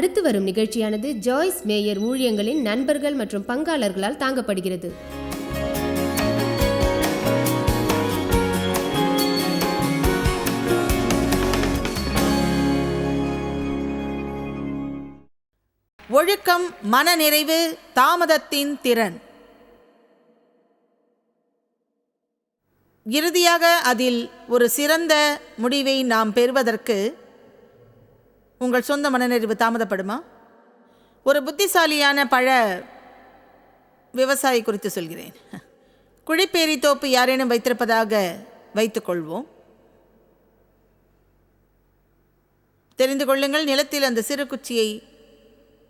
அடுத்து வரும் நிகழ்ச்சியானது ஜாய்ஸ் மேயர் ஊழியங்களின் நண்பர்கள் மற்றும் பங்காளர்களால் தாங்கப்படுகிறது. ஒழுக்கம் மனநிறைவு தாமதத்தின் திறன். இறுதியாக அதில் ஒரு சிறந்த முடிவை நாம் பெறுவதற்கு உங்கள் சொந்த மனநிறைவு தாமதப்படுமா? ஒரு புத்திசாலியான பழ விவசாயி குறித்து சொல்கிறேன். குழிப்பேரி தோப்பு யாரேனும் வைத்திருப்பதாக வைத்துக்கொள்வோம் தெரிந்து கொள்ளுங்கள் நிலத்தில் அந்த சிறு குச்சியை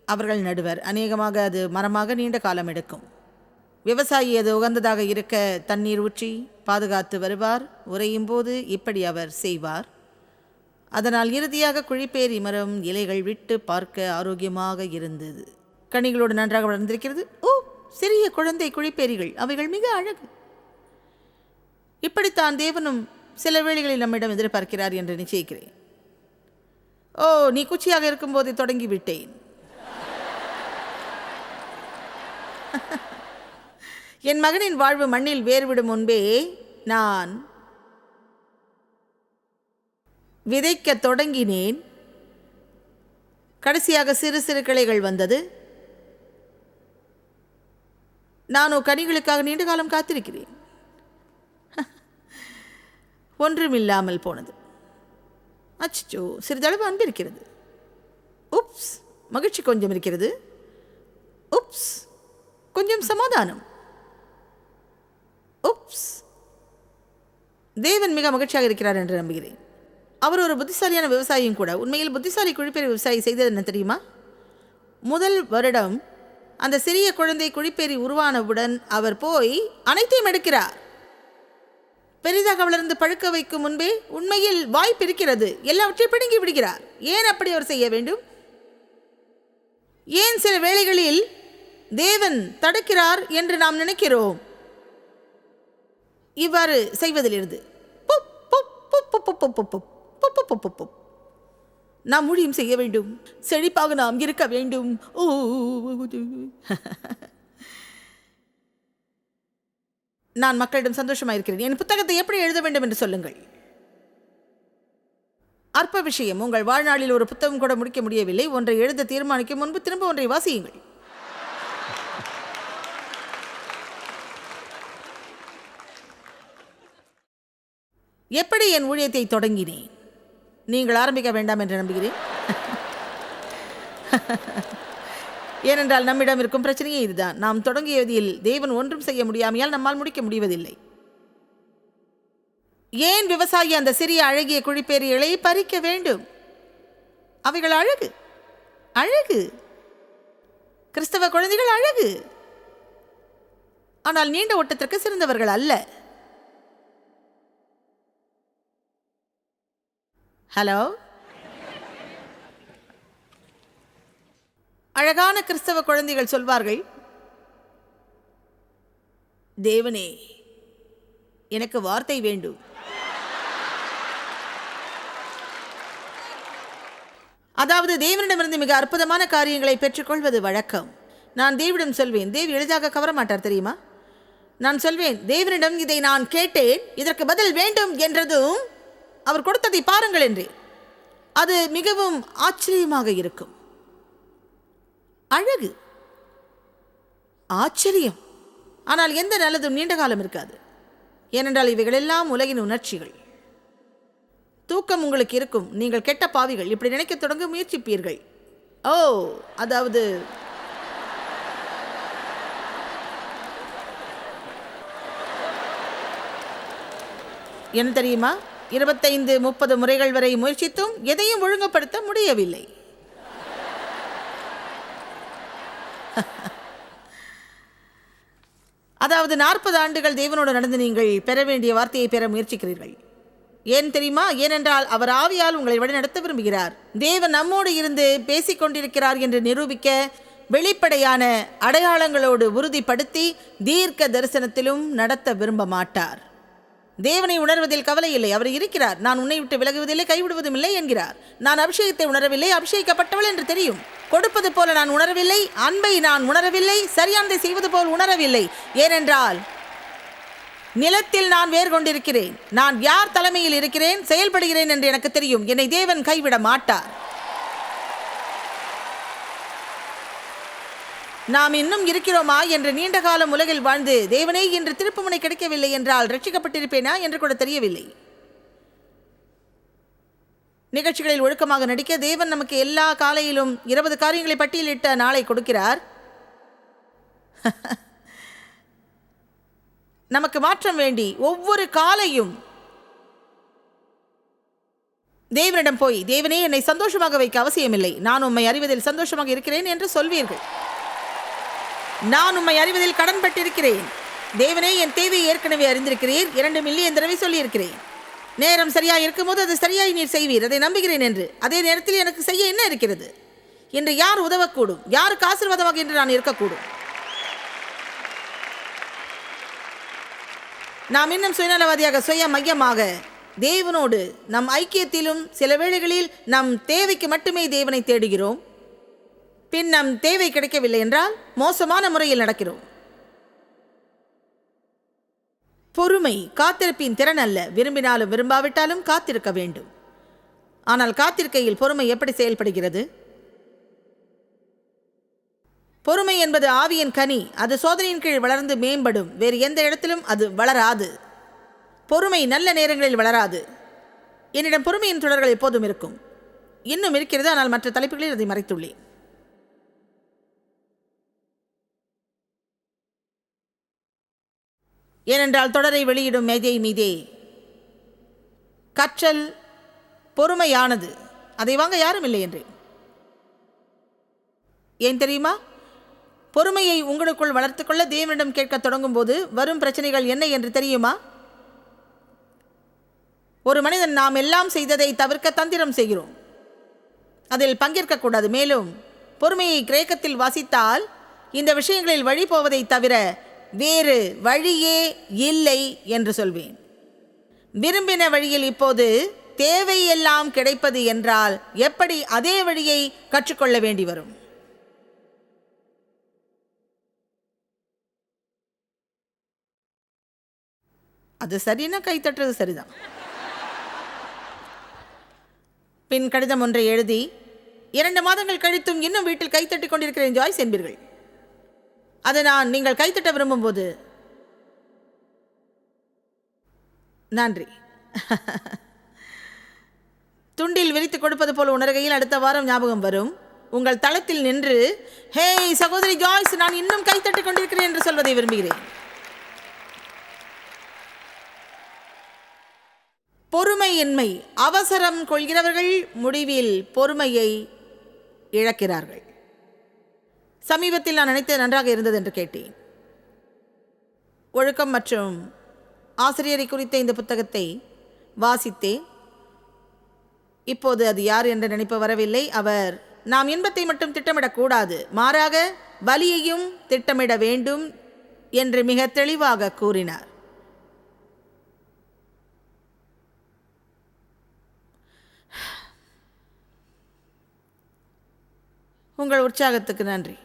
அவர்கள் நடுவர். அநேகமாக அது மரமாக நீண்ட காலம் எடுக்கும். விவசாயி அது உகந்ததாக இருக்க தண்ணீர் ஊற்றி பாதுகாத்து வருவார். உறையும் போது இப்படி அவர் செய்வார். அதனால் இறுதியாக குழிப்பேரி மரம் இலைகள் விட்டு பார்க்க ஆரோக்கியமாக இருந்தது. கனிகளோடு நன்றாக வளர்ந்திருக்கிறது. ஓ சிறிய குழந்தை குழிப்பேரிகள் அவைகள் மிக அழகு. இப்படித்தான் தேவனும் சில வேளைகளில் நம்மிடம் எதிர்பார்க்கிறார் என்று நிச்சயிக்கிறேன். ஓ நீ குச்சியாக இருக்கும்போதே தொடங்கிவிட்டேன். என் மகனின் வாழ்வு மண்ணில் வேர்விடும் முன்பே நான் விதைக்க தொடங்கினேன். கடைசியாக சிறு சிறு கிளைகள் வந்தது. நானோ கனிகளுக்காக நீண்ட காலம் காத்திருக்கிறேன். ஒன்றுமில்லாமல் போனது. அச்சோ சிறிதளவு அன்பு இருக்கிறது உப்ஸ் மகிழ்ச்சி கொஞ்சம் இருக்கிறது. உப்ஸ் கொஞ்சம் சமாதானம். உப்ஸ் தேவன் மிக மகிழ்ச்சியாக இருக்கிறார் என்று நம்புகிறேன். அவர் ஒரு புத்திசாலியான விவசாயியும் கூட. உண்மையில் புத்திசாலி குழிப்பேரி விவசாயி செய்தது என்ன தெரியுமா? முதல் வருடம் அந்த சிறிய குழந்தை குழிப்பேரி உருவானவுடன் அவர் போய் அனைத்தையும் எடுக்கிறார். பெரிதாக வளர்ந்து பழுக்க வைக்கும் முன்பே உண்மையில் வாய்ப்பு இருக்கிறது. எல்லாவற்றையும் பிடுங்கி விடுகிறார். ஏன் அப்படி அவர் செய்ய வேண்டும்? ஏன் சில வேளைகளில் தேவன் தடுக்கிறார் என்று நாம் நினைக்கிறோம்? இவ்வாறு செய்வதிலிருந்து. புப், புப், புப், புப், புப், புப், நாம் ஊழியம் செய்ய வேண்டும். செழிப்பாக நாம் இருக்க வேண்டும். ஓ நான் மக்களிடம் சந்தோஷமாக இருக்கிறேன் என் புத்தகத்தை எப்படி எழுத வேண்டும் என்று சொல்லுங்கள். அற்ப விஷயம். உங்கள் வாழ்நாளில் ஒரு புத்தகம் கூட முடிக்க முடியவில்லை. ஒன்றை எழுத தீர்மானிக்கும் முன்பு திரும்ப ஒன்றை வாசியுங்கள். எப்படி என் ஊழியத்தை தொடங்கினேன்? நீங்கள் ஆரம்பிக்க வேண்டாம் என்று நம்புகிறேன். ஏனென்றால் நம்மிடம் இருக்கும் பிரச்சனையே இதுதான். நாம் தொடங்கியதில் தேவன் ஒன்றும் செய்ய முடியாமையால் நம்மால் முடிக்க முடிவதில்லை. ஏன் விவசாயி அந்த சிறிய அழகிய குழிப்பேரிகளை பறிக்க வேண்டும்? அவைகள் அழகு. அழகு. கிறிஸ்தவ குழந்தைகள் அழகு. ஆனால் நீண்ட ஓட்டத்திற்கு சிறந்தவர்கள் அல்ல. ஹலோ அழகான கிறிஸ்தவ குழந்தைகள் சொல்வார்கள் தேவனே எனக்கு வார்த்தை வேண்டும் அதாவது தேவனிடமிருந்து மிக அற்புதமான காரியங்களை பெற்றுக்கொள்வது வழக்கம். நான் தேவிடம் சொல்வேன் தேவி எளிதாக கவர மாட்டார் தெரியுமா? நான் சொல்வேன் தேவனிடம் இதை நான் கேட்டேன் இதற்கு பதில் வேண்டும் என்றதும் அவர் கொடுத்ததை பாருங்கள் என்றேன் அது மிகவும் ஆச்சரியமாக இருக்கும். அழகு. ஆச்சரியம். ஆனால் எந்த நல்லதும் நீண்ட காலம் இருக்காது. ஏனென்றால் இவைகளெல்லாம் உலகின் உணர்ச்சிகள். தூக்கம் உங்களுக்கு இருக்கும். நீங்கள் கெட்ட பாவிகள். இப்படி நினைக்க தொடங்க முயற்சிப்பீர்கள். ஓ அதாவது என்ன தெரியுமா? இருபத்தைந்து முப்பது முறைகள் வரை முயற்சித்தும் எதையும் ஒழுங்குபடுத்த முடியவில்லை. அதாவது நாற்பது ஆண்டுகள் தேவனோடு நடந்து நீங்கள் பெற வேண்டிய வார்த்தையை பெற முயற்சிக்கிறீர்கள். ஏன் தெரியுமா? ஏனென்றால் அவர் ஆவியால் உங்களை வழிநடத்த விரும்புகிறார். தேவன் நம்மோடு இருந்து பேசிக் கொண்டிருக்கிறார் என்று நிரூபிக்க வெளிப்படையான அடையாளங்களோடு உறுதிப்படுத்தி தீர்க்க தரிசனத்திலும் நடத்த விரும்ப மாட்டார் தேவனை உணர்வதில் கவலை இல்லை. அவர் இருக்கிறார். நான் உன்னை விட்டு விலகுவதில்லை கைவிடுவதும் இல்லை என்கிறார். நான் அபிஷேகத்தை உணரவில்லை அபிஷேகிக்கப்பட்டவள் என்று தெரியும். கொடுப்பது போல நான் உணரவில்லை அன்பை நான் உணரவில்லை சரியானதை செய்வது போல் உணரவில்லை. ஏனென்றால் நிலத்தில் நான் வேர் கொண்டிருக்கிறேன் நான் யார் தலைமையில் இருக்கிறேன் செயல்படுகிறேன் என்று எனக்கு தெரியும். என்னை தேவன் கைவிட மாட்டார். நாம் இன்னும் இருக்கிறோமா என்று நீண்ட காலம் உலகில் வாழ்ந்து தேவனே என்று திருப்புமுனை கிடைக்கவில்லை என்றால் ரட்சிக்கப்பட்டிருப்பேனா என்று கூட தெரியவில்லை. நிகழ்ச்சிகளில் ஒழுக்கமாக நடிக்க தேவன் நமக்கு எல்லா காலையிலும் இருபது காரியங்களை பட்டியலிட்ட நாளை கொடுக்கிறார். நமக்கு மாற்றம் வேண்டி ஒவ்வொரு காலையும் தேவனிடம் போய் தேவனே என்னை சந்தோஷமாக வைக்க அவசியமில்லை. நான் உம்மை அறிவதில் சந்தோஷமாக இருக்கிறேன் என்று சொல்வீர்கள். நான் உம்மை அறிவதில் கடன்பட்டிருக்கிறேன். தேவனே என் தேவையை ஏற்கனவே அறிந்திருக்கிறீர். இரண்டு மில்லியன் தடவை சொல்லியிருக்கிறேன். நேரம் சரியாக இருக்கும்போது அது சரியாய் நீர் செய்வீர். அதை நம்புகிறேன் என்று. அதே நேரத்தில் எனக்கு செய்ய என்ன இருக்கிறது? என்று யார் உதவக்கூடும்? யாருக்கு ஆசீர்வாதமாக என்று நான் இருக்கக்கூடும்? நாம் இன்னும் சுயநலவாதியாக சுய மையமாக தேவனோடு நம் ஐக்கியத்திலும் சில வேளைகளில் நம் தேவைக்கு மட்டுமே தேவனை தேடுகிறோம். பின் நம் தேவை கிடைக்கவில்லை என்றால் மோசமான முறையில் நடக்கிறோம். பொறுமை காத்திருப்பின் திறன் அல்ல. விரும்பினாலும் விரும்பாவிட்டாலும் காத்திருக்க வேண்டும். ஆனால் காத்திருக்கையில் பொறுமை எப்படி செயல்படுகிறது? பொறுமை என்பது ஆவியின் கனி. அது சோதனையின் கீழ் வளர்ந்து மேம்படும். வேறு எந்த இடத்திலும் அது வளராது. பொறுமை நல்ல நேரங்களில் வளராது. என்னிடம் பொறுமையின் தொடர்கள் எப்போதும் இருக்கும். இன்னும் இருக்கிறது ஆனால் மற்ற தலைப்புகளில் அதை மறைத்துள்ளேன். ஏனென்றால் தொடரை வெளியிடும் மேதை மீதே. கற்றல் பொறுமையானது. அதை வாங்க யாரும் இல்லை என்று. ஏன் தெரியுமா? பொறுமையை உங்களுக்குள் வளர்த்துக்கொள்ள தேவனிடம் கேட்கத் தொடங்கும் போது வரும் பிரச்சனைகள் என்ன என்று தெரியுமா? ஒரு மனிதன் நாம் எல்லாம் செய்ததை தவிர்க்க தந்திரம் செய்கிறோம். அதில் பங்கேற்கக்கூடாது மேலும் பொறுமையை கிரேக்கத்தில் வாசித்தால் இந்த விஷயங்களில் வழி போவதை தவிர வேறு வழியே இல்லை என்று சொல்வேன். விரும்பின வழியில் இப்போது தேவையெல்லாம் கிடைப்பது என்றால் எப்படி அதே வழியை கற்றுக்கொள்ள வேண்டி வரும்? அது சரின்னா கைத்தட்டுறது சரிதான். பின் கடிதம் ஒன்றை எழுதி இரண்டு மாதங்கள் கழித்தும் இன்னும் வீட்டில் கைத்தட்டி கொண்டிருக்கிறேன் ஜாய்ஸ் என்பீர்கள். அதை நான் நீங்கள் கைத்தட்ட விரும்பும்போது. நன்றி. துண்டில் விரித்து கொடுப்பது போல் உணர்கையில் அடுத்த வாரம் ஞாபகம் வரும். உங்கள் தளத்தில் நின்று ஹேய் சகோதரி ஜாய்ஸ் நான் இன்னும் கைத்தட்டு கொண்டிருக்கிறேன் என்று சொல்வதை விரும்புகிறேன். பொறுமையின்மை. அவசரம் கொள்கிறவர்கள் முடிவில் பொறுமையை இழக்கிறார்கள். சமீபத்தில் நான் நினைத்தது நன்றாக இருந்தது என்று கேட்டேன். ஒழுக்கம் மற்றும் ஆசிரியரை குறித்த இந்த புத்தகத்தை வாசித்தேன் இப்போது அது யார் என்று நினைப்பு வரவில்லை. அவர் நாம் இன்பத்தை மட்டும் திட்டமிடக்கூடாது மாறாக வலியையும் திட்டமிட வேண்டும் என்று மிக தெளிவாக கூறினார். உங்கள் உற்சாகத்துக்கு நன்றி.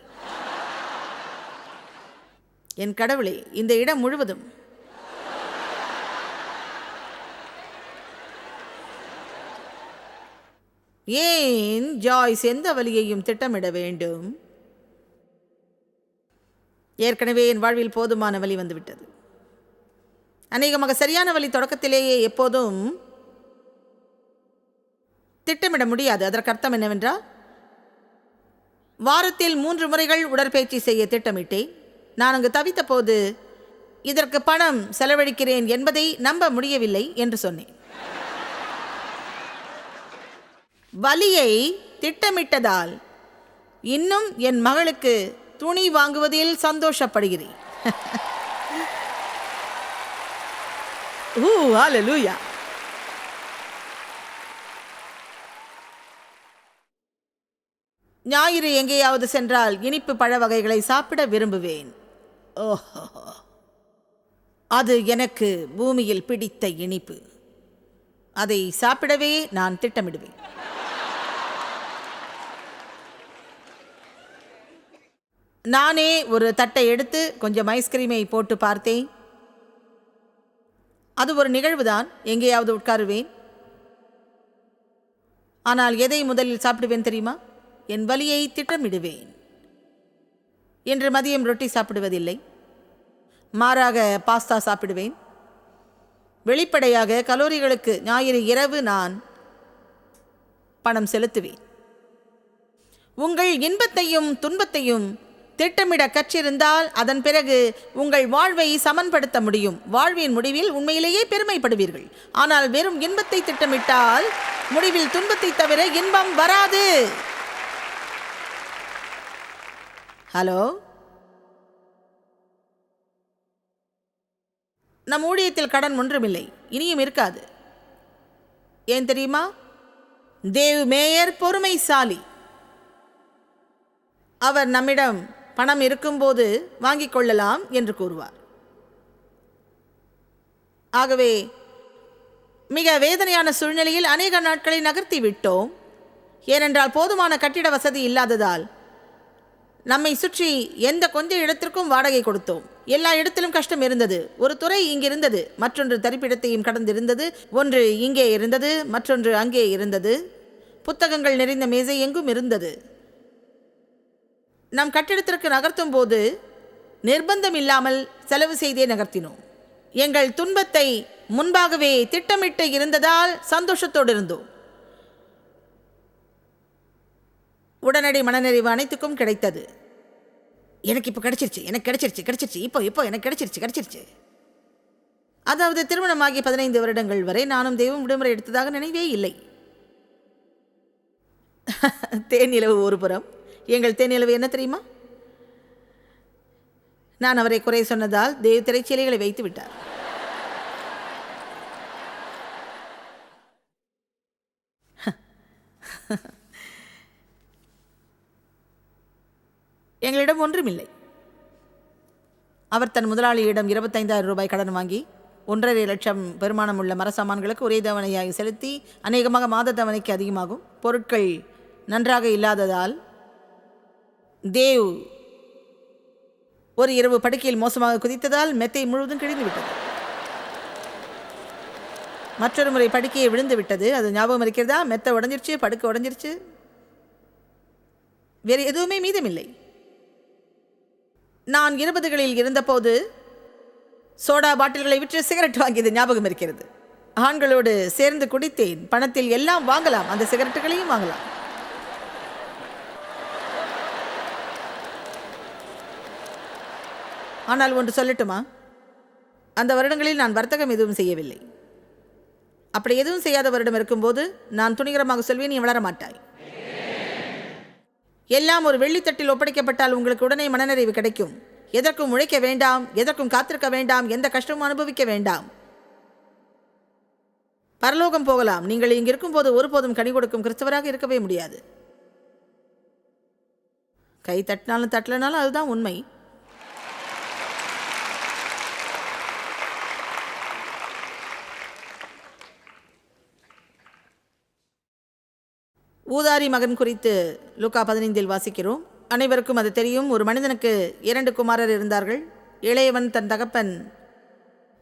என் கடவுளே இந்த இடம் முழுவதும். ஏன் ஜாய்ஸ் எந்த வழியையும் திட்டமிட வேண்டும்? ஏற்கனவே என் வாழ்வில் போதுமான வழி வந்துவிட்டது. அநேகமாக சரியான வழி தொடக்கத்திலேயே எப்போதும் திட்டமிட முடியாது. அதற்கு அர்த்தம் என்னவென்றால் வாரத்தில் மூன்று முறைகள் உடற்பயிற்சி செய்ய திட்டமிட்டேன். நான் அங்கு தவித்த போது இதற்கு பணம் செலவழிக்கிறேன் என்பதை நம்ப முடியவில்லை என்று சொன்னேன். வலியை திட்டமிட்டதால் இன்னும் என் மகளுக்கு துணி வாங்குவதில் சந்தோஷப்படுகிறேன். ஊ ஹalleluya ஞாயிறு எங்கேயாவது சென்றால் இனிப்பு பழ வகைகளை சாப்பிட விரும்புவேன். ஓஹோ. அது எனக்கு பூமியில் பிடித்த இனிப்பு. அதை சாப்பிடவே நான் திட்டமிடுவேன். நானே ஒரு தட்டை எடுத்து கொஞ்சம் ஐஸ்கிரீமை போட்டு பார்த்தேன். அது ஒரு நிகழ்வுதான். எங்கேயாவது உட்காருவேன். ஆனால் எதை முதலில் சாப்பிடுவேன் தெரியுமா? என் வலியை திட்டமிடுவேன். இன்று மதியம் ரொட்டி சாப்பிடுவதில்லை. மாறாக பாஸ்தா சாப்பிடுவேன். வெளிப்படையாக கலோரிகளுக்கு ஞாயிறு இரவு நான் பணம் செலுத்துவேன். உங்கள் இன்பத்தையும் துன்பத்தையும் திட்டமிட கற்றிருந்தால் அதன் பிறகு உங்கள் வாழ்வை சமன்படுத்த முடியும். வாழ்வின் முடிவில் உண்மையிலேயே பெருமைப்படுவீர்கள். ஆனால் வெறும் இன்பத்தை திட்டமிட்டால் முடிவில் துன்பத்தை தவிர இன்பம் வராது. ஹலோ? நம் ஊழியத்தில் கடன் ஒன்றுமில்லை இனியும் இருக்காது. ஏன் தெரியுமா? தேவ் மேயர் பொறுமைசாலி. அவர் நம்மிடம் பணம் இருக்கும்போது வாங்கிக் கொள்ளலாம் என்று கூறுவார். ஆகவே மிக வேதனையான சூழ்நிலையில் அநேக நாட்களை நகர்த்தி விட்டோம். ஏனென்றால் போதுமான கட்டிட வசதி இல்லாததால் நம்மை சுற்றி எந்த கொஞ்ச இடத்திற்கும் வாடகை கொடுத்தோம். எல்லா இடத்திலும் கஷ்டம் இருந்தது. ஒரு துறை இங்கிருந்தது மற்றொன்று தரிப்பிடத்தையும் கடந்திருந்தது. ஒன்று இங்கே இருந்தது. மற்றொன்று அங்கே இருந்தது. புத்தகங்கள் நிறைந்த மேசை எங்கும் இருந்தது. நம் கட்டிடத்திற்கு நகர்த்தும் போது நிர்பந்தம் இல்லாமல் செலவு செய்தே நகர்த்தினோம். எங்கள் துன்பத்தை முன்பாகவே திட்டமிட்டு இருந்ததால் சந்தோஷத்தோடு இருந்தோம். உடனடி மனநிறைவு அனைத்துக்கும் கிடைத்தது. எனக்கு இப்போ கிடைச்சிருச்சு எனக்கு கிடைச்சிருச்சு கிடைச்சிருச்சு இப்போ இப்போ எனக்கு கிடைச்சிருச்சு கிடைச்சிருச்சு. அதாவது திருமணமாகி பதினைந்து வருடங்கள் வரை நானும் தெய்வம் விடுமுறை எடுத்ததாக நினைவே இல்லை. தேனிலவு ஒரு புறம். எங்கள் தேனிலவு என்ன தெரியுமா? நான் அவரை குறை சொன்னதால் தேவ் திரைச்சீலைகளை வைத்து விட்டார். எங்களிடம் ஒன்றுமில்லை. அவர் தன் முதலாளியிடம் இருபத்தைந்தாயிரம் ரூபாய் கடன் வாங்கி ஒன்றரை லட்சம் பெருமானம் உள்ள மரசாமான்களுக்கு ஒரே தவணையாக செலுத்தி அநேகமாக மாத தவணைக்கு அதிகமாகும். பொருட்கள் நன்றாக இல்லாததால் தேவ் ஒரு இரவு படுக்கையில் மோசமாக குதித்ததால் மெத்தை முழுவதும் கிழிந்துவிட்டது. மற்றொரு முறை படுக்கையை விழுந்து விட்டது. அது ஞாபகம் இருக்கிறதா? மெத்த உடஞ்சிருச்சு படுக்கை உடஞ்சிருச்சு. வேறு எதுவுமே மீதமில்லை. நான் இருபதுகளில் இருந்தபோது சோடா பாட்டில்களை விற்று சிகரெட் வாங்கியது ஞாபகம் இருக்கிறது. ஆண்களோடு சேர்ந்து குடித்தேன். பணத்தில் எல்லாம் வாங்கலாம். அந்த சிகரெட்டுகளையும் வாங்கலாம். ஆனால் ஒன்று சொல்லட்டுமா? அந்த வருடங்களில் நான் வர்த்தகம் எதுவும் செய்யவில்லை. அப்படி எதுவும் செய்யாத வருடம் இருக்கும்போது நான் துணிகரமாக சொல்வேன் நீ வளர மாட்டாய் எல்லாம் ஒரு வெள்ளித்தட்டில் ஒப்படைக்கப்பட்டால் உங்களுக்கு உடனே மனநிறைவு கிடைக்கும். எதற்கும் உழைக்க வேண்டாம் எதற்கும் காத்திருக்க வேண்டாம் எந்த கஷ்டமும் அனுபவிக்க வேண்டாம். பரலோகம் போகலாம். நீங்கள் இங்கு இருக்கும்போது ஒருபோதும் கனி கொடுக்கும் கிறிஸ்தவராக இருக்கவே முடியாது. கை தட்டினாலும் தட்டலனாலும் அதுதான் உண்மை. ஊதாரி மகன் குறித்து லுக்கா பதினைந்தில் வாசிக்கிறோம். அனைவருக்கும் அது தெரியும். ஒரு மனிதனுக்கு இரண்டு குமாரர் இருந்தார்கள். இளையவன் தன் தகப்பன்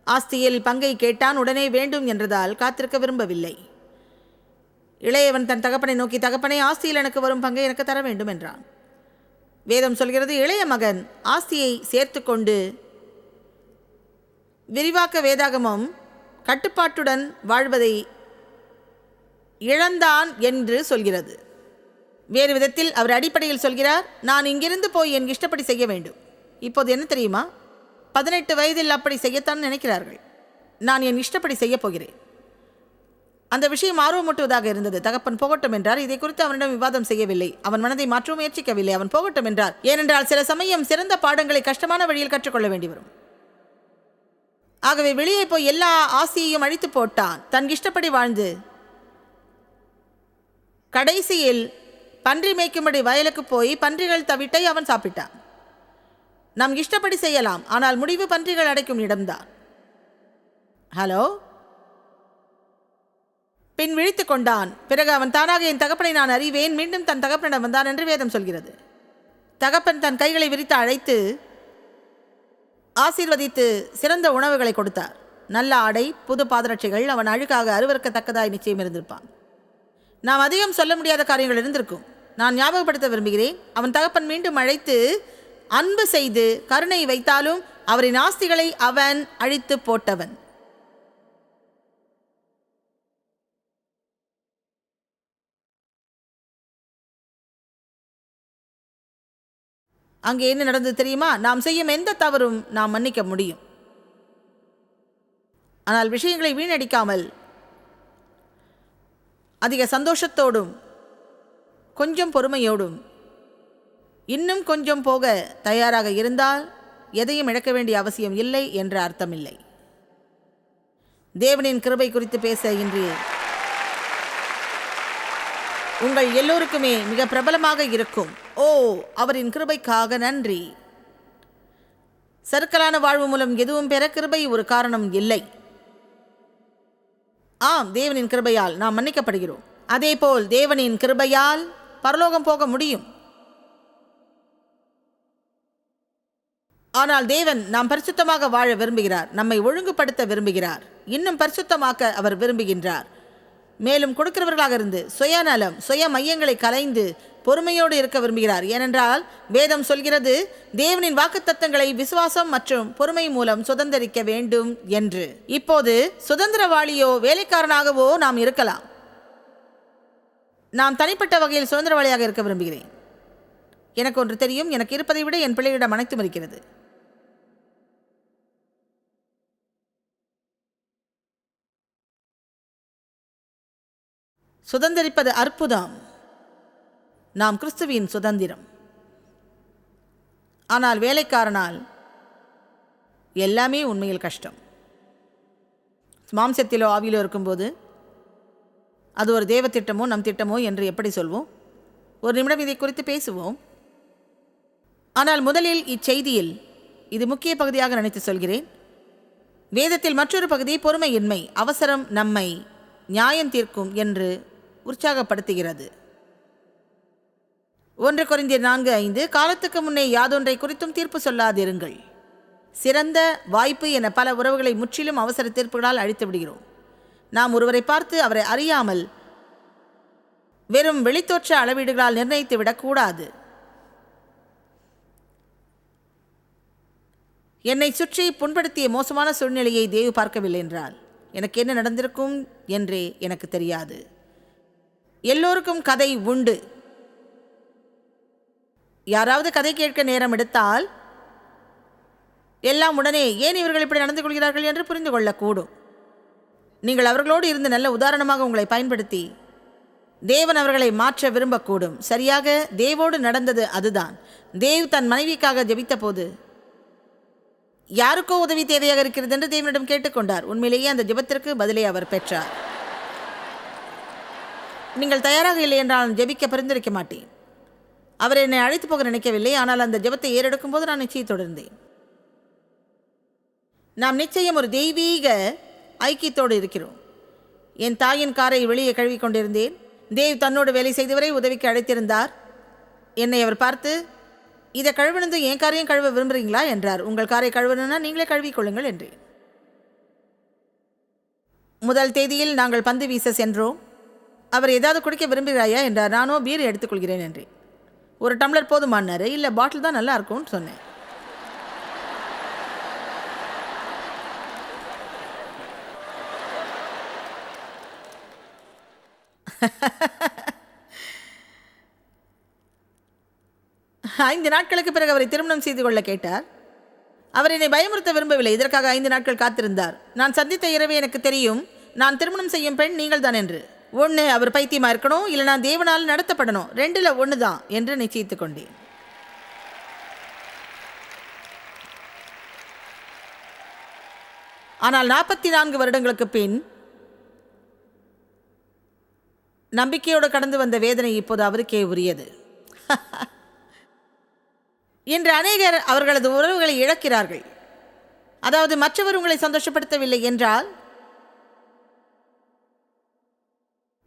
ஆஸ்தியில் பங்கை கேட்டான். உடனே வேண்டும் என்றதால் காத்திருக்க விரும்பவில்லை. இளையவன் தன் தகப்பனை நோக்கி தகப்பனை ஆஸ்தியில் எனக்கு வரும் பங்கை எனக்கு தர வேண்டும் என்றான். வேதம் சொல்கிறது இளைய மகன் ஆஸ்தியை சேர்த்து கொண்டு விரிவாக்க வேதாகமம் கட்டுப்பாட்டுடன் வாழ்வதை இழந்தான் என்று சொல்கிறது. வேறு விதத்தில் அவர் அடிப்படையில் சொல்கிறார் நான் இங்கிருந்து போய் என் இஷ்டப்படி செய்ய வேண்டும். இப்போது என்ன தெரியுமா? பதினெட்டு வயதில் அப்படி செய்யத்தான் நினைக்கிறார்கள். நான் என் இஷ்டப்படி செய்யப் போகிறேன். அந்த விஷயம் ஆர்வமூட்டுவதாக இருந்தது. தகப்பன் போகட்டும் என்றார். இதை குறித்து அவனிடம் விவாதம் செய்யவில்லை. அவன் மனதை மாற்ற முயற்சிக்கவில்லை. அவன் போகட்டும் என்றார். ஏனென்றால் சில சமயம் சிறந்த பாடங்களை கஷ்டமான வழியில் கற்றுக்கொள்ள வேண்டி வரும். ஆகவே வெளியே போய் எல்லா ஆசையையும் அழித்து போட்டான். தன் இஷ்டப்படி வாழ்ந்து கடைசியில் பன்றி மேய்க்கும்படி வயலுக்கு போய் பன்றிகள் தவிட்டை அவன் சாப்பிட்டான். நாம் இஷ்டப்படி செய்யலாம் ஆனால் முடிவு பன்றிகள் அடைக்கும் இடம்தான். ஹலோ? பின் விழித்து கொண்டான். பிறகு அவன் தானாக என் தகப்பனை நான் அறிவேன் மீண்டும் தன் தகப்பனிடம் வந்தான் என்று வேதம் சொல்கிறது. தகப்பன் தன் கைகளை விரித்து அழைத்து ஆசீர்வதித்து சிறந்த உணவுகளை கொடுத்தார். நல்ல ஆடை புது பாதரட்சிகள் அவன் அழுக்காக அருவருக்கத்தக்கதாய் நிச்சயம் இருந்திருப்பான். நாம் அதிகம் சொல்ல முடியாத காரியங்கள் இருந்திருக்கும். நான் ஞாபகப்படுத்த விரும்புகிறேன். அவன் தகப்பன் மீண்டும் அழைத்து அன்பு செய்து கருணை வைத்தாலும் அவரின் ஆஸ்திகளை அவன் அழித்து போட்டவன். அங்கே என்ன நடந்தது தெரியுமா? நாம் செய்யும் எந்த தவறும் நாம் மன்னிக்க முடியும். ஆனால் விஷயங்களை வீணடிக்காமல் அதிக சந்தோஷத்தோடும் கொஞ்சம் பொறுமையோடும் இன்னும் கொஞ்சம் போக தயாராக இருந்தால் எதையும் இழக்க வேண்டிய அவசியம் இல்லை என்ற அர்த்தமில்லை. தேவனின் கிருபை குறித்து பேச இன்று உங்கள் எல்லோருக்குமே மிக பிரபலமாக இருக்கும். ஓ அவரின் கிருபைக்காக நன்றி. சருக்கலான வாழ்வு மூலம் எதுவும் பெற கிருபை ஒரு காரணம் இல்லை. ஆம் தேவனின் கிருபையால் நாம் மன்னிக்கப்படுகிறோம். அதேபோல் தேவனின் கிருபையால் பரலோகம் போக முடியும். ஆனால் தேவன் நாம் பரிசுத்தமாக வாழ விரும்புகிறார் நம்மை ஒழுங்குபடுத்த விரும்புகிறார் இன்னும் பரிசுத்தமாக்க அவர் விரும்புகின்றார். மேலும் கொடுக்கிறவர்களாக இருந்து சுயநலம் சுய மையங்களை கலைந்து பொறுமையோடு இருக்க விரும்புகிறார். ஏனென்றால் வேதம் சொல்கிறது தேவனின் வாக்குத்தத்தங்களை விசுவாசம் மற்றும் பொறுமை மூலம் சுதந்திரிக்க வேண்டும் என்று. இப்போது சுதந்திரவாளியோ வேலைக்காரனாகவோ நாம் இருக்கலாம். நாம் தனிப்பட்ட வகையில் சுதந்திரவாளியாக இருக்க விரும்புகிறேன். எனக்கு ஒன்று தெரியும் எனக்கு இருப்பதை விட என் பிள்ளையிடம் அனைத்தும் இருக்கிறது. சுதந்திரிப்பது அற்புதம். நாம் கிறிஸ்துவின் சுதந்திரம். ஆனால் வேலைக்காரனால் எல்லாமே உண்மையில் கஷ்டம். மாம்சத்திலோ ஆவியிலோ இருக்கும்போது அது ஒரு தேவ திட்டமோ நம் திட்டமோ என்று எப்படி சொல்வோம்? ஒரு நிமிடம் இதை குறித்து பேசுவோம். ஆனால் முதலில் இச்செய்தியில் இது முக்கிய பகுதியாக நினைத்து சொல்கிறேன். வேதத்தில் மற்றொரு பகுதி பொறுமையின்மை அவசரம் நம்மை நியாயம் தீர்க்கும் என்று உற்சாகப்படுத்துகிறது. ஒன்று குறைந்தர் நான்கு ஐந்து காலத்துக்கு முன்னே யாதொன்றை குறித்தும் தீர்ப்பு சொல்லாதிருங்கள். சிறந்த வாய்ப்பு என பல உறவுகளை முற்றிலும் அவசர தீர்ப்புகளால் அழித்து விடுகிறோம். நாம் ஒருவரை பார்த்து அவரை அறியாமல் வெறும் வெளித்தோற்ற அளவீடுகளால் நிர்ணயித்து விடக்கூடாது என்னை சுற்றி புண்படுத்திய மோசமான சூழ்நிலையை தேவி பார்க்கவில்லை என்றால் எனக்கு என்ன நடந்திருக்கும் என்றே எனக்கு தெரியாது. எல்லோருக்கும் கதை உண்டு. யாராவது கதை கேட்க நேரம் எடுத்தால் எல்லாம் உடனே ஏன் இவர்கள் இப்படி நடந்து கொள்கிறார்கள் என்று புரிந்து கொள்ளக்கூடும். நீங்கள் அவர்களோடு இருந்து நல்ல உதாரணமாக உங்களை பயன்படுத்தி தேவன் அவர்களை மாற்ற விரும்பக்கூடும். சரியாக தேவோடு நடந்தது அதுதான். தேவ் தன் மனைவிக்காக ஜெபித்த போது யாருக்கோ உதவி தேவையாக இருக்கிறது என்று தேவனிடம் கேட்டுக்கொண்டார். உண்மையிலேயே அந்த ஜெபத்திற்கு பதிலை அவர் பெற்றார். நீங்கள் தயாராக இல்லை என்றால் ஜெபிக்க பரிந்துரைக்க மாட்டேன். அவர் என்னை அழைத்து போக நினைக்கவில்லை. ஆனால் அந்த ஜெபத்தை ஏறெடுக்கும் போது நான் நிச்சயத்தோடு இருந்தேன் நாம் நிச்சயம் ஒரு தெய்வீக ஐக்கியத்தோடு இருக்கிறோம். என் தாயின் காரை வெளியே கழுவி கொண்டிருந்தேன். தேவ் தன்னோடு வேலை செய்தவரை உதவிக்கு அழைத்திருந்தார். என்னை அவர் பார்த்து இதை கழுவினது என் காரையும் கழுவ விரும்புகிறீங்களா என்றார். உங்கள் காரை கழுவணும்னா நீங்களே கழுவிக்கொள்ளுங்கள் என்றேன். முதல் தேதியில் நாங்கள் பந்து வீச சென்றோம். அவர் ஏதாவது குடிக்க விரும்புகிறாயா? என்றார். நானோ பீர் எடுத்துக்கொள்கிறேன் என்றேன். ஒரு டம்ளர் போதுமானாரு இல்லை பாட்டில் தான் நல்லா இருக்கும்னு சொன்னேன். ஐந்து நாட்களுக்கு பிறகு அவரை திருமணம் செய்து கொள்ள கேட்டார். அவர் என்னை பயமுறுத்த விரும்பவில்லை. இதற்காக ஐந்து நாட்கள் காத்திருந்தார். நான் சந்தித்த இரவே எனக்கு தெரியும். நான் திருமணம் செய்யும் பெண் நீங்கள் தான் என்று ஒன்று அவர் பைத்தியமாக இருக்கணும் இல்லை நான் தேவனால் நடத்தப்படணும். ரெண்டில் ஒன்று தான் என்று நிச்சயித்து கொண்டேன். ஆனால் நாற்பத்தி நான்கு வருடங்களுக்கு பின் நம்பிக்கையோடு கடந்து வந்த வேதனை இப்போது அவருக்கே உரியது. இன்று அநேகர் அவர்களது உறவுகளை இழக்கிறார்கள். அதாவது மற்றவர் உங்களை சந்தோஷப்படுத்தவில்லை என்றால்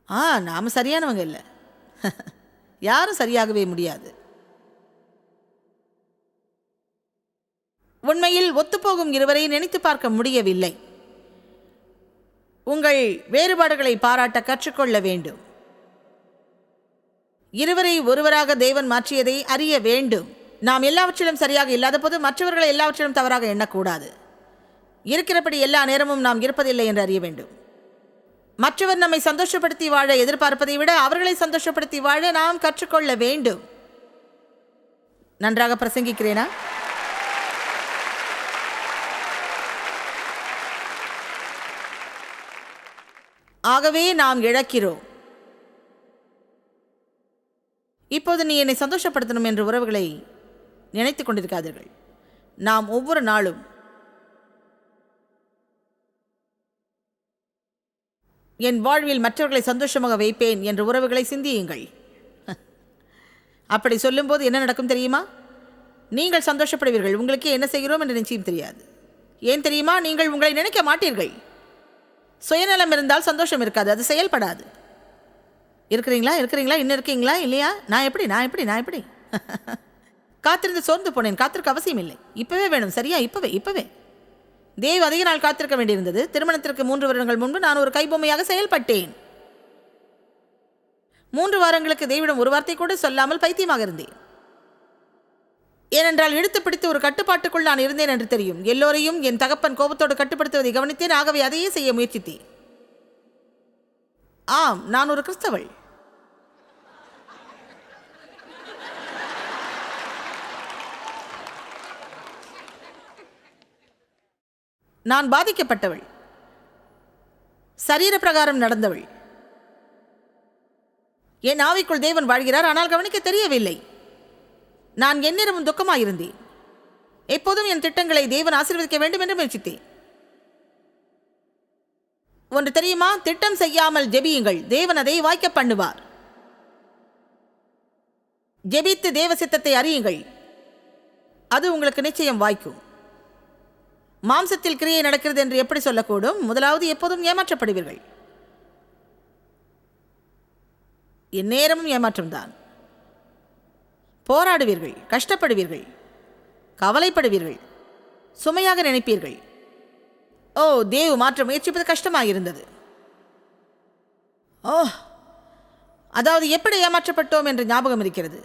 ஆ நாம் சரியானவங்க இல்லை. யாரும் சரியாகவே முடியாது. உண்மையில் ஒத்துப்போகும் இருவரை நினைத்து பார்க்க முடியவில்லை. உங்கள் வேறுபாடுகளை பாராட்ட கற்றுக்கொள்ள வேண்டும். இருவரை ஒருவராக தேவன் மாற்றியதை அறிய வேண்டும். நாம் எல்லாவற்றிலும் சரியாக இல்லாத போது மற்றவர்களை எல்லாவற்றிலும் தவறாக எண்ணக்கூடாது. இருக்கிறபடி எல்லா நேரமும் நாம் இருப்பதில்லை என்று அறிய வேண்டும். மற்றவர் நம்மை சந்தோஷப்படுத்தி வாழ எதிர்பார்ப்பதை விட அவர்களை சந்தோஷப்படுத்தி வாழ நாம் கற்றுக்கொள்ள வேண்டும். நன்றாக பிரசங்கிக்கிறேனா? ஆகவே நாம் இழக்கிறோம். இப்போது நீ என்னை சந்தோஷப்படுத்தணும் என்ற உறவுகளை நினைத்துக் கொண்டிருக்காதீர்கள். நாம் ஒவ்வொரு நாளும் என் வாழ்வில் மற்றவர்களை சந்தோஷமாக வைப்பேன் என்ற உறவுகளை சிந்தியுங்கள். அப்படி சொல்லும்போது என்ன நடக்கும் தெரியுமா? நீங்கள் சந்தோஷப்படுவீர்கள். உங்களுக்கு என்ன செய்கிறோம் என்று நிச்சயம் தெரியாது. ஏன் தெரியுமா? நீங்கள் உங்களை நினைக்க மாட்டீர்கள். சுயநலம் இருந்தால் சந்தோஷம் இருக்காது. அது செயல்படாது. இருக்கிறீங்களா? இருக்கிறீங்களா? இன்னும் இருக்கீங்களா? இல்லையா? நான் எப்படி? நான் எப்படி? நான் எப்படி? காத்திருந்து சோர்ந்து போனேன். காத்திருக்க அவசியம் இல்லை இப்போவே வேணும். சரியா? இப்போவே இப்போவே. தேவ் அதிக நாள் காத்திருக்க வேண்டியிருந்தது. திருமணத்திற்கு மூன்று வருடங்கள் முன்பு நான் ஒரு கைபொம்மையாக செயல்பட்டேன். மூன்று வாரங்களுக்கு தேவிடம் ஒரு வார்த்தை கூட சொல்லாமல் பைத்தியமாக இருந்தேன். ஏனென்றால் இழுத்து பிடித்து ஒரு கட்டுப்பாட்டுக்குள் நான் இருந்தேன் என்று தெரியும். எல்லோரையும் என் தகப்பன் கோபத்தோடு கட்டுப்படுத்துவதை கவனித்தேன். ஆகவே அதையே செய்ய முயற்சித்தேன். ஆம் நான் ஒரு கிறிஸ்தவள். நான் பாதிக்கப்பட்டவள். சரீர பிரகாரம் நடந்தவள். என் ஆவிக்குள் தேவன் வாழ்கிறார் ஆனால் கவனிக்க தெரியவில்லை. நான் எந்நேரமும் துக்கமாயிருந்தேன். எப்போதும் என் திட்டங்களை தேவன் ஆசீர்வதிக்க வேண்டும் என்று முயற்சித்தேன். ஒன்று தெரியுமா? திட்டம் செய்யாமல் ஜெபியுங்கள். தேவன் அதை வாய்க்க பண்ணுவார். ஜெபித்து தேவ சித்தத்தை அறியுங்கள். அது உங்களுக்கு நிச்சயம் வாய்க்கும். மாம்சத்தில் கிரியை நடக்கிறது என்று எப்படி சொல்லக்கூடும்? முதலாவது எப்போதும் ஏமாற்றப்படுவீர்கள். எந்நேரமும் ஏமாற்றம்தான். போராடுவீர்கள் கஷ்டப்படுவீர்கள் கவலைப்படுவீர்கள் சுமையாக நினைப்பீர்கள். ஓ தேவ் மாற்ற முயற்சிப்பது கஷ்டமாக இருந்தது ஓ அதாவது எப்படி ஏமாற்றப்பட்டோம் என்று ஞாபகம் இருக்கிறது?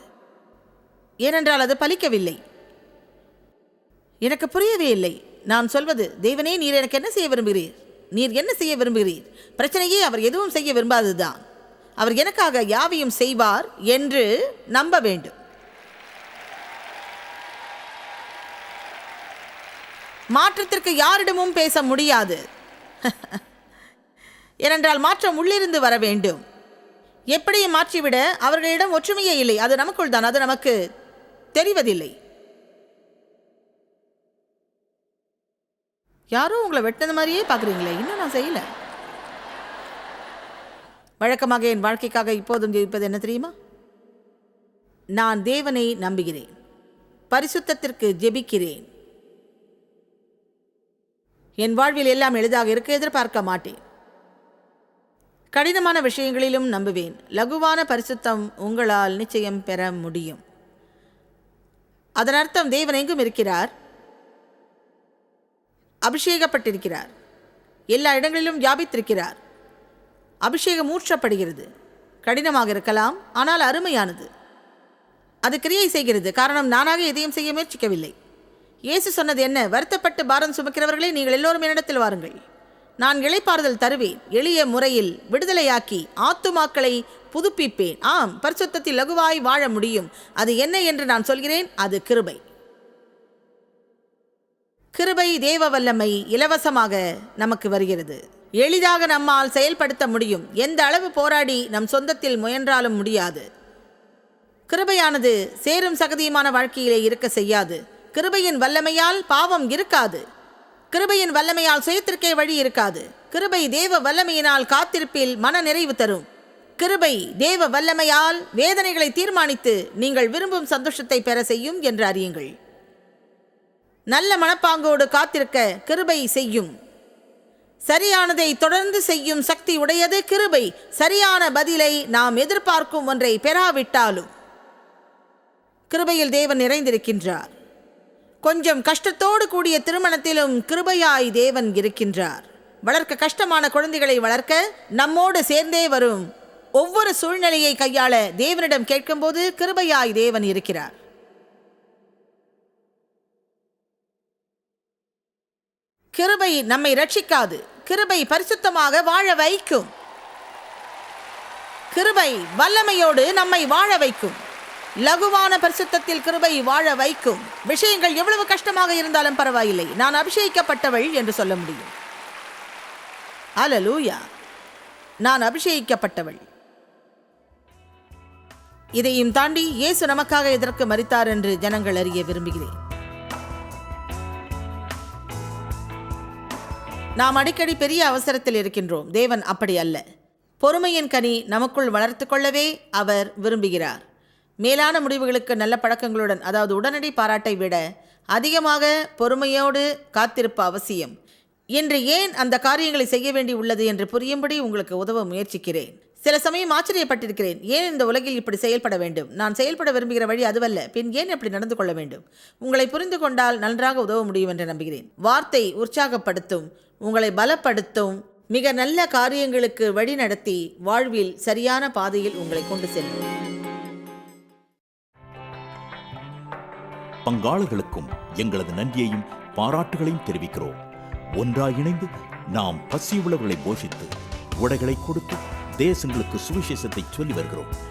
ஏனென்றால் அது பலிக்கவில்லை. எனக்கு புரியவே இல்லை. நான் சொல்வது தேவனே நீர் எனக்கு என்ன செய்ய விரும்புகிறீர்? நீர் என்ன செய்ய விரும்புகிறீர்? பிரச்சனையே அவர் எதுவும் செய்ய விரும்பாததுதான். அவர் எனக்காக யாவையும் செய்வார் என்று நம்ப வேண்டும். மாற்றத்திற்கு யாரிடமும் பேச முடியாது. ஏனென்றால் மாற்றம் உள்ளிருந்து வர வேண்டும். எப்படியும் மாற்றிவிட அவர்களிடம் ஒற்றுமையே இல்லை. அது நமக்குள் தான். அது நமக்கு தெரிவதில்லை. யாரோ உங்களை வெட்டினது மாதிரியே பார்க்குறீங்களே இன்னும் நான் செய்யலை. வழக்கமாக என் வாழ்க்கைக்காக இப்போதும் ஜெயிப்பது என்ன தெரியுமா? நான் தேவனை நம்புகிறேன். பரிசுத்தத்திற்கு ஜெபிக்கிறேன். என் வாழ்வில் எல்லாம் எளிதாக இருக்க எதிர்பார்க்க மாட்டேன். கடினமான விஷயங்களிலும் நம்புவேன். லகுவான பரிசுத்தம் உங்களால் நிச்சயம் பெற முடியும். அதன் அர்த்தம் தேவன் எங்கும் இருக்கிறார். அபிஷேகப்பட்டிருக்கிறார். எல்லா இடங்களிலும் வியாபித்திருக்கிறார். அபிஷேகம் ஊற்றப்படுகிறது. கடினமாக இருக்கலாம் ஆனால் அருமையானது. அது கிரியை செய்கிறது. காரணம் நானாக எதையும் செய்ய முயற்சிக்கவில்லை. இயேசு சொன்னது என்ன? வருத்தப்பட்டு பாரம் சுமக்கிறவர்களே நீங்கள் எல்லோரும் என்னிடத்தில் வாருங்கள். நான் இழைப்பாறுதல் தருவேன். எளிய முறையில் விடுதலையாக்கி ஆத்துமாக்களை புதுப்பிப்பேன். ஆம் பரிசுத்தத்தில் லகுவாய் வாழ முடியும். அது என்ன என்று நான் சொல்கிறேன்? அது கிருபை. கிருபை தேவ வல்லமை இலவசமாக நமக்கு வருகிறது. எளிதாக நம்மால் செயல்படுத்த முடியும். எந்த அளவு போராடி நம் சொந்தத்தில் முயன்றாலும் முடியாது. கிருபையானது சேரும் சகதியுமான வாழ்க்கையிலே இருக்க செய்யாது. கிருபையின் வல்லமையால் பாவம் இருக்காது. கிருபையின் வல்லமையால் சுயத்திற்கே வழி இருக்காது. கிருபை தேவ வல்லமையினால் காத்திருப்பில் மன நிறைவு தரும். கிருபை தேவ வல்லமையால் வேதனைகளை தீர்மானித்து நீங்கள் விரும்பும் சந்தோஷத்தை பெற செய்யும் என்று அறியுங்கள். நல்ல மனப்பாங்கோடு காத்திருக்க கிருபை செய்யும். சரியானதை தொடர்ந்து செய்யும் சக்தி உடையது கிருபை. சரியான பதிலை நாம் எதிர்பார்க்கும் ஒன்றை பெறாவிட்டாலும். கிருபையில் தேவன் நிறைந்திருக்கின்றார். கொஞ்சம் கஷ்டத்தோடு கூடிய திருமணத்திலும் கிருபையாய் தேவன் இருக்கின்றார். வளர்க்க கஷ்டமான குழந்தைகளை வளர்க்க நம்மோடு சேர்ந்தே வரும். ஒவ்வொரு சூழ்நிலையை கையாள தேவனிடம் கேட்கும்போது கிருபையாய் தேவன் இருக்கிறார். கிருபை நம்மை ரட்சிக்காது கிருபை பரிசுத்தமாக வாழ வைக்கும். கிருபை வல்லமையோடு நம்மை வாழ வைக்கும். லகுவான பரிசுத்தத்தில் கிருபை வாழ வைக்கும். விஷயங்கள் எவ்வளவு கஷ்டமாக இருந்தாலும் பரவாயில்லை. நான் அபிஷேகிக்கப்பட்டவள் என்று சொல்ல முடியும். அலலூயா நான் அபிஷேகிக்கப்பட்டவள். இதையும் தாண்டி இயேசு நமக்காக எதற்கு மறித்தார் என்று ஜனங்கள் அறிய விரும்புகிறேன். நாம் அடிக்கடி பெரிய அவசரத்தில் இருக்கின்றோம். தேவன் அப்படி அல்ல. பொறுமையின் கனி நமக்குள் வளர்த்து கொள்ளவே அவர் விரும்புகிறார். மேலான முடிவுகளுக்கு நல்ல பழக்கங்களுடன் அதாவது உடனடி பாராட்டை விட அதிகமாக பொறுமையோடு காத்திருப்பு அவசியம். இன்று ஏன் அந்த காரியங்களை செய்ய வேண்டி உள்ளது என்று புரியும்படி உங்களுக்கு உதவ முயற்சிக்கிறேன். சில சமயம் ஆச்சரியப்பட்டிருக்கிறேன். ஏன் இந்த உலகில் இப்படி செயல்பட வேண்டும்? நான் செயல்பட விரும்புகிற வழி அதுவல்ல. பின் ஏன் இப்படி நடந்து கொள்ள வேண்டும்? உங்களை புரிந்து கொண்டால் நன்றாக உதவ முடியும் என்று நம்புகிறேன். வார்த்தை உற்சாகப்படுத்தும் உங்களை பலப்படுத்தும் மிக நல்ல காரியங்களுக்கு வழி நடத்தி வாழ்வில் சரியான பாதையில் உங்களை கொண்டு செல்லும். பங்காளர்களுக்கும் எங்களது நன்றியையும் பாராட்டுகளையும் தெரிவிக்கிறோம். ஒன்றாக இணைந்து நாம் பசியுள்ளவர்களை போஷித்து உடைகளை கொடுத்து தேசங்களுக்கு சுவிசேஷத்தை சொல்லி வருகிறோம்.